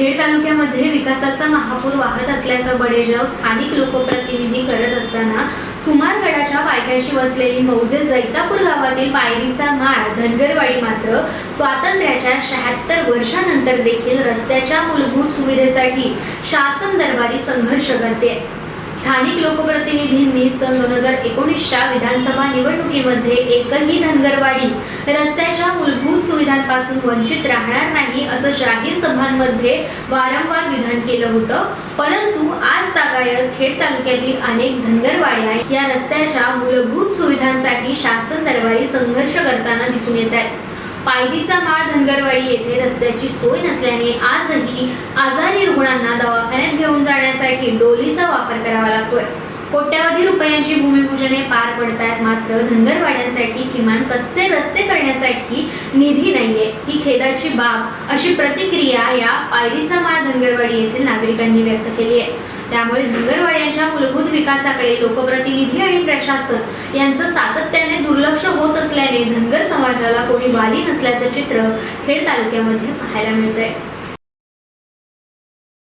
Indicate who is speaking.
Speaker 1: खेड तालुक्यामध्ये विकासाचा महापूर वाहत असल्याचा बडेजाव स्थानिक लोकप्रतिनिधी करत असताना सुमारगडाच्या पायथ्याशी वसलेली मौजे जैतापूर गावातील पायरीचा माळ धनगरवाडी मात्र स्वातंत्र्याच्या शहात्तर वर्षानंतर देखील रस्त्याच्या मूलभूत सुविधेसाठी शासन दरबारी संघर्ष करते. स्थानिक लोकप्रतिनिधींनी सन दोन हजार एकोणीसच्या विधानसभा निवडणुकीमध्ये एकही धनगरवाडी रस्त्याच्या मूलभूत सुविधांपासून वंचित राहणार नाही असं जाहीर सभांमध्ये वारंवार विधान केलं होतं. परंतु आज तागायत खेड तालुक्यातील अनेक धनगरवाड्या या रस्त्याच्या मूलभूत सुविधांसाठी शासन दरबारी संघर्ष करताना दिसून येत आहेत पायरीचा माळ धनगरवाडी येथे रस्त्याची सोय नसल्याने आजही आजारी रुग्णांना दवाखान्यात घेऊन जाण्यासाठी डोलीचा वापर करावा लागतोय. कोट्यावधी रुपयांची भूमिपूजने पार पडतात मात्र धनगरवाड्यांसाठी किमान कच्चे रस्ते करण्यासाठी निधी नाहीये. ही खेदाची बाब अशी प्रतिक्रिया या पायरीचा माळ धनगरवाडी येथील नागरिकांनी व्यक्त केली आहे. त्यामुळे धनगरवाड्यांच्या मूलभूत विकासाकडे लोकप्रतिनिधी आणि प्रशासन यांचं सातत्याने दुर्लक्ष होत असल्याने धनगर समाजाला कोणी वाली नसल्याचं चित्र खेड तालुक्यामध्ये पाहायला मिळतंय.